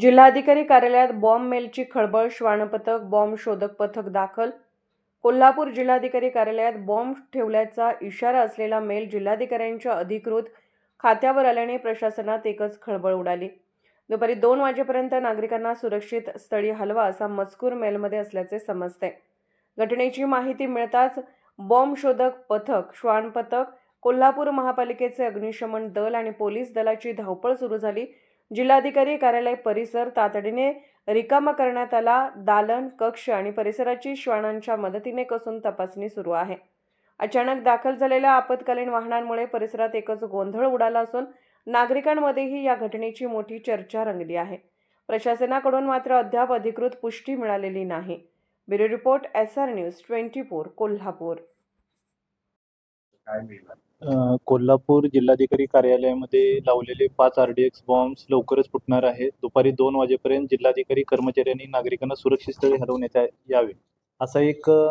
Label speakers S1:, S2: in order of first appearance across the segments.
S1: जिल्हाधिकारी कार्यालयात बॉम्ब मेलची खळबळ श्वानपथक बॉम्ब शोधक पथक दाखल. कोल्हापूर जिल्हाधिकारी कार्यालयात बॉम्ब ठेवल्याचा इशारा असलेला मेल जिल्हाधिकाऱ्यांच्या अधिकृत खात्यावर आल्याने प्रशासनात एकच खळबळ उडाली. दुपारी दोन वाजेपर्यंत नागरिकांना सुरक्षित स्थळी हलवा असा मजकूर मेलमध्ये असल्याचे समजते. घटनेची माहिती मिळताच बॉम्ब शोधक पथक श्वान पथक कोल्हापूर महापालिकेचे अग्निशमन दल आणि पोलीस दलाची धावपळ सुरू झाली. जिल्हाधिकारी कार्यालय परिसर तातडीने रिकामा करण्यात आला. दालन कक्ष आणि परिसराची श्वानांच्या मदतीने कसून तपासणी सुरू आहे. अचानक दाखल झालेल्या आपत्कालीन वाहनांमुळे परिसरात एकच गोंधळ उडाला असून नागरिकांमध्येही या घटनेची मोठी चर्चा रंगली आहे. प्रशासनाकडून मात्र अद्याप अधिकृत पुष्टी मिळालेली नाही. Bureau report S R news twenty four Kolhapur.
S2: काय मिळणार?
S3: अ, कोल्हापूर जिल्हाधिकारी कार्यालयामध्ये लावलेले पाच आर डी एक्स बॉम्ब्स लवकरच फुटणार आहेत दुपारी दोन वाजेपर्यंत जिल्हाधिकारी कर्मचाऱ्यांनी नागरिकांना सुरक्षित स्थळी हलवण्यात या- यावे. असा एक अ,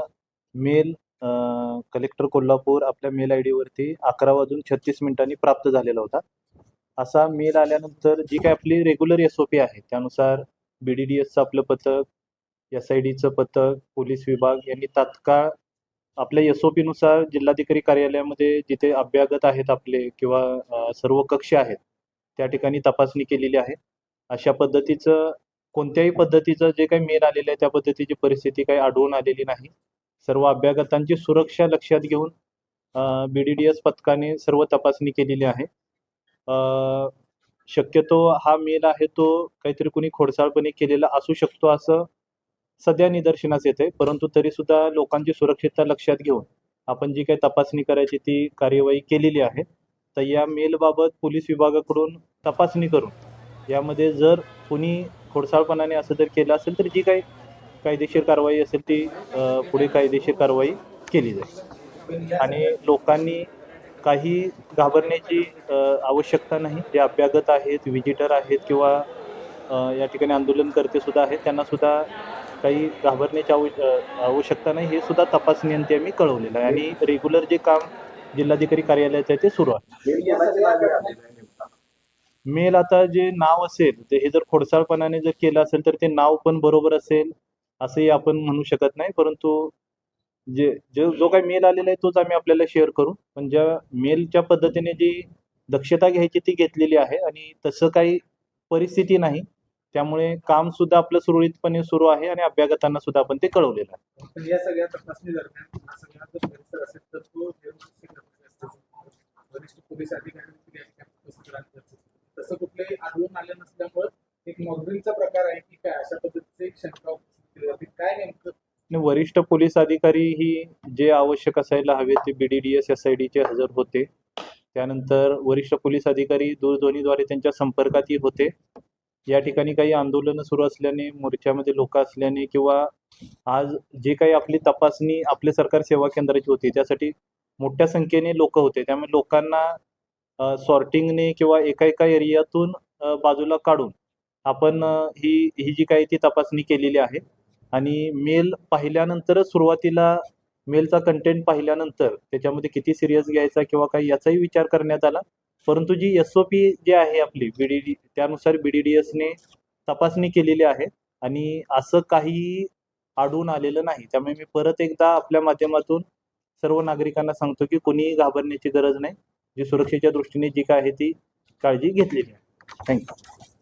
S3: मेल अ, कलेक्टर कोल्हापूर आपल्या मेल आय डीवरती अकरा वाजून छत्तीस मिनिटांनी प्राप्त झालेला होता. असा मेल आल्यानंतर जी काय आपली रेग्युलर एस ओ पी आहे त्यानुसार बी डी डी एसचं आपलं पथक एस आय डीचं पथक पोलीस विभाग यांनी तात्काळ आपल्या एस ओ पीनुसार जिल्हाधिकारी कार्यालयामध्ये जिथे अभ्यागत आहेत आपले किंवा सर्व कक्ष आहेत त्या ठिकाणी तपासणी केलेली आहे. अशा पद्धतीचं कोणत्याही पद्धतीचं जे काही मेल आलेलं आहे त्या पद्धतीची परिस्थिती काही आढळून आलेली नाही. सर्व अभ्यागतांची सुरक्षा लक्षात घेऊन बी डी डी एस पथकाने सर्व तपासणी केलेली आहे. शक्यतो हा मेल आहे तो काहीतरी कुणी खोडसाळपणे केलेला असू शकतो असं सध्या निदर्शनास येते परंतु तरी सुद्धा लोकांची सुरक्षितता लक्षात घेऊन आपण जी काही तपासणी करायची ती कार्यवाही केलेली आहे. तर या मेलबाबत पोलीस विभागाकडून तपासणी करून यामध्ये जर कुणी खोडसाळपणाने असं जर केलं असेल तर जी काही कायदेशीर कारवाई असेल ती पुढे कायदेशीर कारवाई केली जाईल. आणि लोकांनी काही घाबरण्याची आवश्यकता नाही. जे अभ्यागत आहेत व्हिजिटर आहेत किंवा या ठिकाणी आंदोलनकर्ते सुद्धा आहेत त्यांना सुद्धा काही घाबरण्याची आवश्यकता नाही हे सुद्धा तपासणी आम्ही कळवलेलं आहे. आणि रेग्युलर जे काम जिल्हाधिकारी कार्यालयाचं आहे ते सुरू आहे.
S2: मेल
S3: मेल आता जे नाव असेल ते हे जर खोडसाळपणाने जर केलं असेल तर ते नाव पण बरोबर असेल असंही आपण म्हणू शकत नाही. परंतु जे जो जो काही मेल आलेला आहे तोच आम्ही आपल्याला शेअर करू. पण ज्या मेलच्या पद्धतीने जी दक्षता घ्यायची ती घेतलेली आहे आणि तसं काही परिस्थिती नाही. त्यामुळे काम सुद्धा आपलं सुरळीतपणे सुरू आहे आणि अभ्यागतांना सुद्धा आपण ते कळवलेलं आहे.
S4: या सगळ्या तपासणी. तसं कुठलंही आढळून आलं नसल्यामुळं एक प्रकार आहे की काय अशा पद्धतीची एक शंका काय नेमकं?
S3: वरिष्ठ पोलीस अधिकारी ही जे आवश्यक असायला हवे ते B D D S S I डीचे हजर होते. त्यानंतर वरिष्ठ पोलीस अधिकारी दूरध्वनीद्वारे त्यांच्या संपर्कातही होते. या ठिकाणी काही आंदोलनं सुरू असल्याने मोर्चामध्ये लोक असल्याने किंवा आज जे काही आपली तपासणी आपले सरकार सेवा केंद्राची होती त्यासाठी मोठ्या संख्येने लोक होते. त्यामुळे लोकांना सॉर्टिंगने किंवा एका एका एरियातून बाजूला काढून आपण ही ही जी काही ती तपासणी केलेली आहे आणि मेल पाहिल्यानंतरच सुरुवातीला मेलचा कंटेंट पाहिल्यानंतर त्याच्यामध्ये किती सिरियस घ्यायचा किंवा काही याचाही विचार करण्यात आला. परंतु G S O P G आहे आपली बी डी डी त्यानुसार बी डी डी एसने तपासणी केलेली आहे आणि असं काही आढळून आलेलं नाही. त्यामुळे मी परत एकदा आपल्या माध्यमातून सर्व नागरिकांना सांगतो की कोणीही घाबरण्याची गरज नाही. जी सुरक्षेच्या दृष्टीने जी काय आहे ती काळजी घेतलेली आहे. थँक्यू